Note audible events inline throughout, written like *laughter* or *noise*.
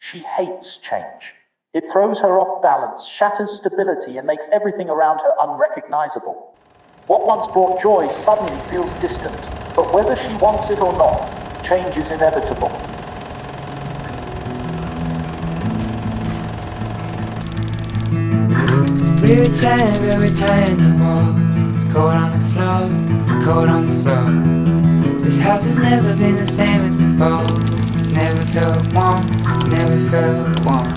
She hates change. It throws her off balance, shatters stability, and makes everything around her unrecognizable. What once brought joy suddenly feels distant, but whether she wants it or not, change is inevitable. We return, we return no more. It's cold on the floor, it's cold on the floor. This house has never been the same as before. It's never felt warm, never felt warm.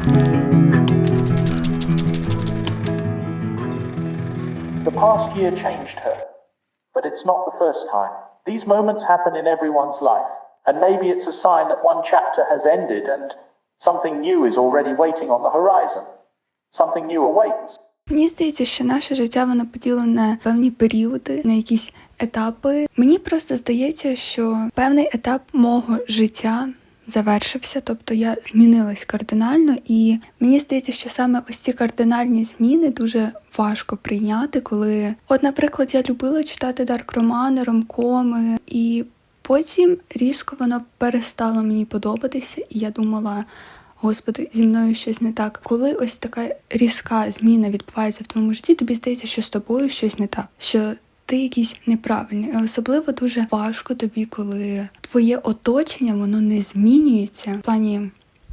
The past year changed her, but it's not the first time. These moments happen in everyone's life, and maybe it's a sign that one chapter has ended and something new is already waiting on the horizon. Something new awaits. Мені здається, що наше життя воно поділене на певні періоди, на якісь етапи. Мені просто здається, що певний етап мого життя завершився, тобто я змінилась кардинально, і мені здається, що саме ось ці кардинальні зміни дуже важко прийняти, коли, от, наприклад, я любила читати дарк романи, ромкоми, і потім різко воно перестало мені подобатися, і я думала. Господи, зі мною щось не так. Коли ось така різка зміна відбувається в твоєму житті, тобі здається, що з тобою щось не так, що ти якийсь неправильний. Особливо дуже важко тобі, коли твоє оточення воно не змінюється в плані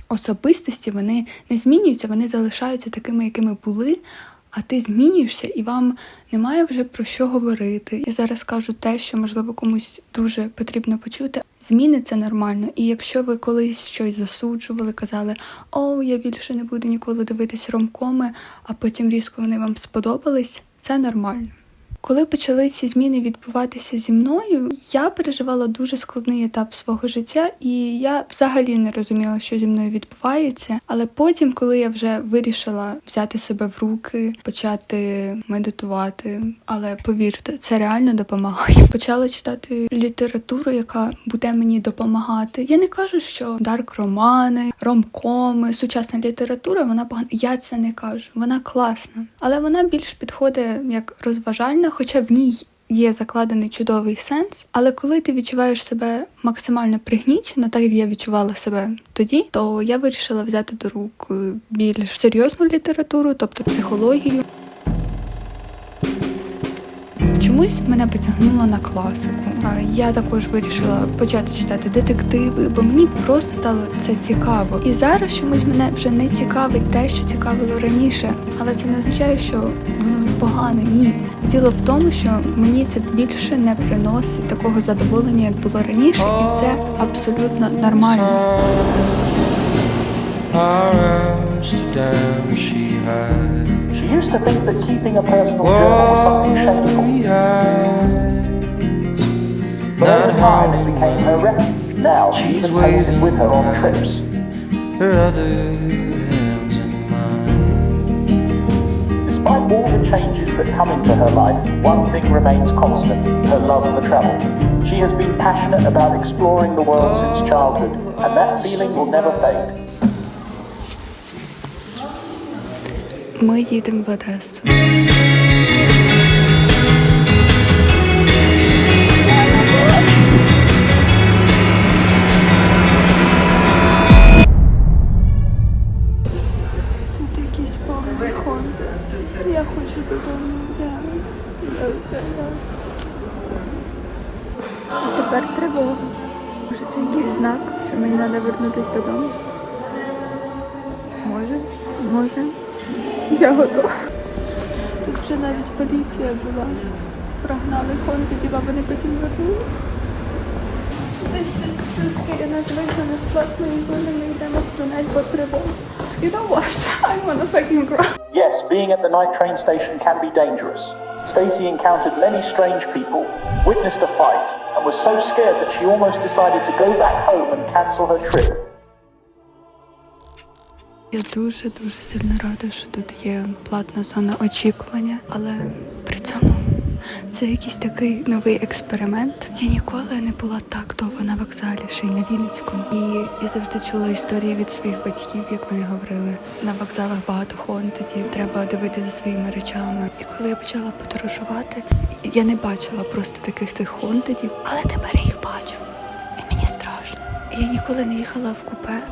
особистості, вони не змінюються, вони залишаються такими, якими були. А ти змінюєшся, і вам немає вже про що говорити. Я зараз кажу те, що можливо комусь дуже потрібно почути. Зміни це нормально. І якщо ви колись щось засуджували, казали, о, я більше не буду ніколи дивитись ромкоми, а потім різко вони вам сподобались, це нормально. Коли почали ці зміни відбуватися зі мною, я переживала дуже складний етап свого життя, і я взагалі не розуміла, що зі мною відбувається. Але потім, коли я вже вирішила взяти себе в руки, почати медитувати, але повірте, це реально допомагає. *laughs* Почала читати літературу, яка буде мені допомагати. Я не кажу, що дарк романи, ромкоми, сучасна література, вона погана. Я це не кажу. Вона класна, але вона більш підходить як розважальна, хоча в ній. Є закладений чудовий сенс, але коли ти відчуваєш себе максимально пригнічено, так як я відчувала себе тоді, то я вирішила взяти до рук е, більш серйозну літературу, тобто психологію. Чомусь мене потягнуло на класику. Я також вирішила почати читати детективи, бо мені просто стало це цікаво. І зараз чомусь мене вже не цікавить те, що цікавило раніше. Але це не означає, що воно погане. Ні. Діло в тому, що мені це більше не приносить такого задоволення, як було раніше, і це абсолютно нормально. Amsterdam, she. She used to think that keeping a personal journal was something shameful, but over time it became her refuge. Now she even takes it with her on trips. Her other hands in mine. Despite all the changes that come into her life, one thing remains constant her love for travel. She has been passionate about exploring the world since childhood, and that feeling will never fade. Ми їдемо в Одесу. Тут якісь погані хонди. Я хочу додому. А тепер тривога. Може це якийсь знак, що мені треба вернутися додому? Може, може. Я готова. Тут вже навіть поліція була. Прогнали хонти, а вони потім вернули. Десь це списки, я нас вигнали з платної зони, ми йдемо в тунель по тривогу. You know what? *laughs* I'm on a fucking ground. Yes, being at the night train station can be dangerous. Stacey encountered many strange people, witnessed a fight, and was so scared that she almost decided to go back home and cancel her trip. Я дуже дуже сильно рада, що тут є платна зона очікування, але при цьому це якийсь такий новий експеримент. Я ніколи не була так довго на вокзалі, ще й на Вінницькому. І я завжди чула історії від своїх батьків, як вони говорили. На вокзалах багато хонтедів, треба дивитися за своїми речами. І коли я почала подорожувати, я не бачила просто таких тих хонтедів, але тепер я їх бачу. І мені страшно. Я ніколи не їхала в купе,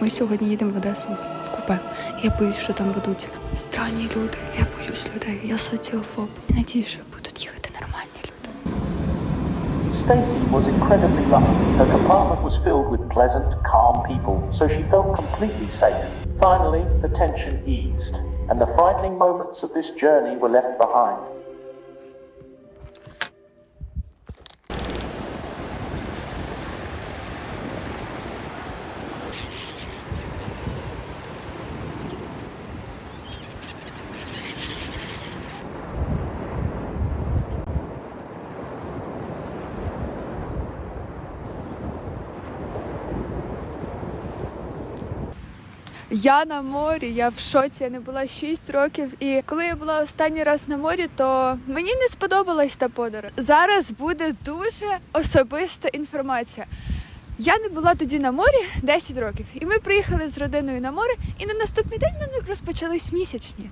Ми сьогодні їдемо в Одесу в купе. Я боюсь, що там будуть странні люди. Я боюсь людей. Я соціофоб. Надію, що будуть їхати нормальні люди. Stacy was incredibly lucky. Her compartment was filled with pleasant, calm people, so she felt completely safe. Finally, the tension eased, and the frightening moments of this journey were left behind. Я на морі, я в шоці, я не була 6 років. І коли я була останній раз на морі, то мені не сподобалась та подорож. Зараз буде дуже особиста інформація. Я не була тоді на морі 10 років, і ми приїхали з родиною на море, і на наступний день мене розпочались місячні.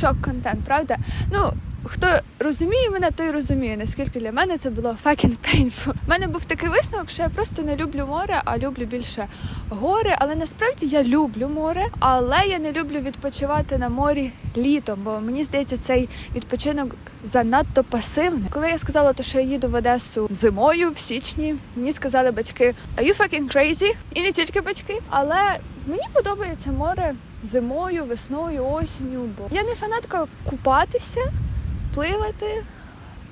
Шок контент, правда? Ну, хто розуміє мене, той розуміє, наскільки для мене це було fucking painful. У мене був такий висновок, що я просто не люблю море, а люблю більше гори. Але насправді я люблю море, але я не люблю відпочивати на морі літом, бо мені здається, цей відпочинок занадто пасивний. Коли я сказала, то, що я їду в Одесу зимою в січні, мені сказали батьки, are you fucking crazy? І не тільки батьки, але мені подобається море зимою, весною, осінню. Бо я не фанатка купатися, пливати.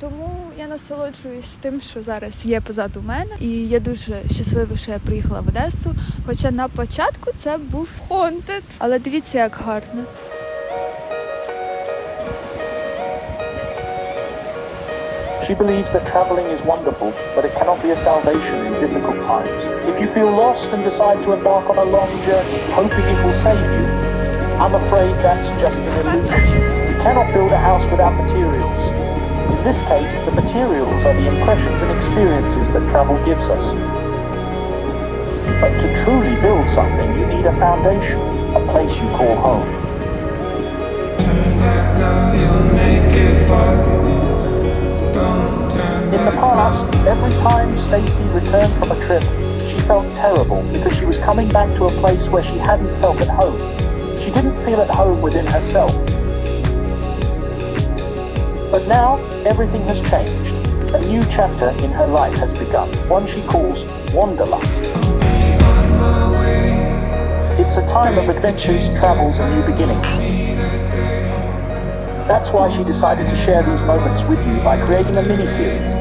Тому я насолоджуюсь тим, що зараз є позаду мене, і я дуже щаслива, що я приїхала в Одесу. Хоча на початку це був хонтед, але дивіться, як гарно. She believes that traveling is wonderful, but it cannot be a salvation in difficult times. If you feel lost and decide to embark on a long journey, hoping it will save you, I'm afraid that's just an illusion. Cannot build a house without materials. In this case, the materials are the impressions and experiences that travel gives us. But to truly build something, you need a foundation, a place you call home. In the past, every time Stacy returned from a trip, she felt terrible because she was coming back to a place where she hadn't felt at home. She didn't feel at home within herself. But now, everything has changed. A new chapter in her life has begun, one she calls Wanderlust. It's a time of adventures, travels, and new beginnings. That's why she decided to share these moments with you by creating a mini-series.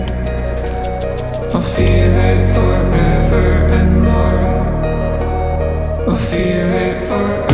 I'll feel it forever and more. I'll feel it forever